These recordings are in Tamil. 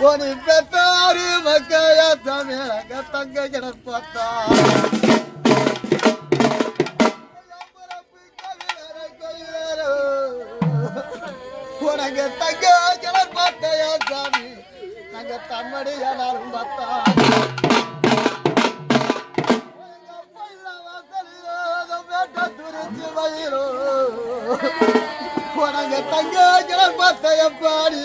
உனி பெத்தாரு மக்கைய தமிழக தங்க கிடப்பத்தா. உனக்கு தங்க கிடப்பத்தையா சாமி நாங்க எல்லாரும் பார்த்தா. உனக்கு தங்க கிளம்பத்தைய பாடி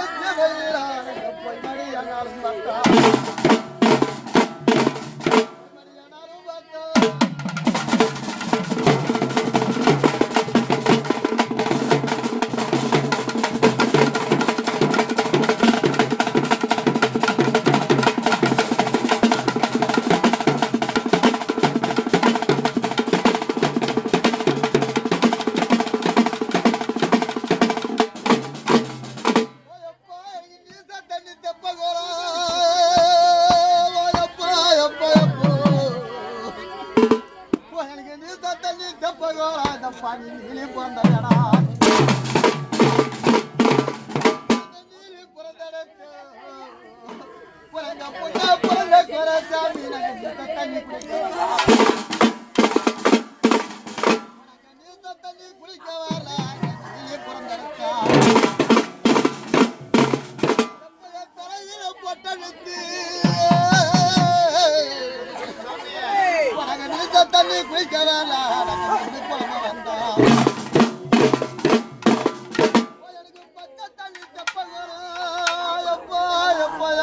casa na casa. விட்டா புருவ மர தங்காம அந்த பொண்ணு கிடப்பத்தா குளிக்க வரல பிறந்தா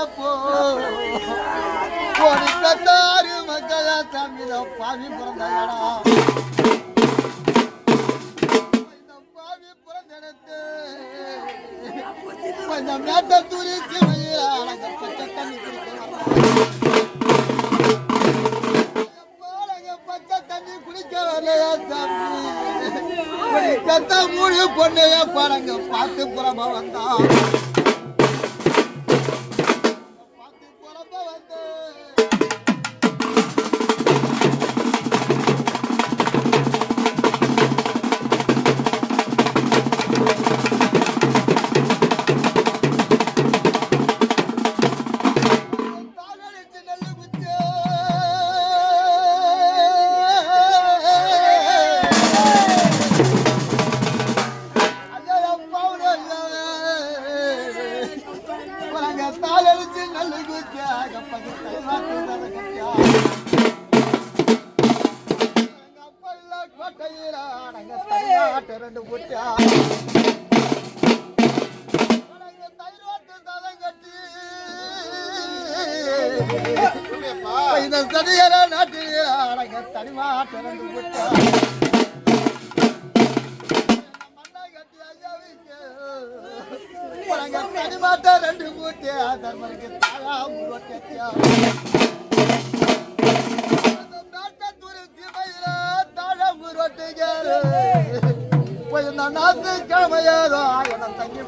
எப்போ எப்போ ஒரு கத்தாரு மக்கள தமிழ பாவி இந்த பாவி பிறந்தெடுத்து கொஞ்சம் மேட்ட துரிச்சு மயிலாக பச்சை தண்ணி பச்சை தண்ணி வரலையா தம்பி கத்த மூணு பாருங்க பார்த்து புறமா வந்தான். தனியாட்டு ரெண்டு குட்டியா. இந்த சதியர நாட்டு அடங்க தனிமாட்டு ரெண்டு குட்டியா. கட்டி தனிமாட்ட ரெண்டு கூட்டி தர்மனுக்கு தாயா முகத்தியா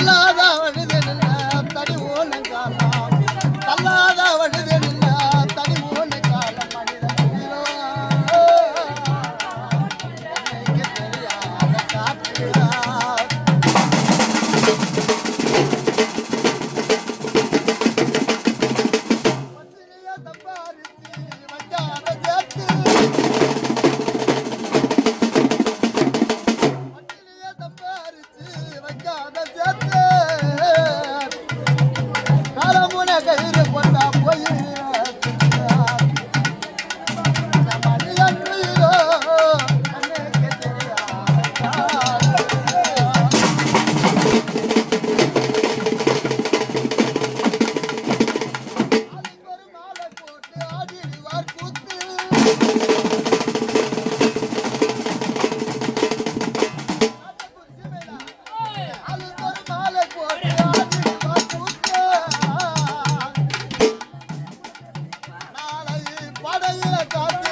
Alada ஆடிடுவார் கூத்து. அதுக்கு ஒரு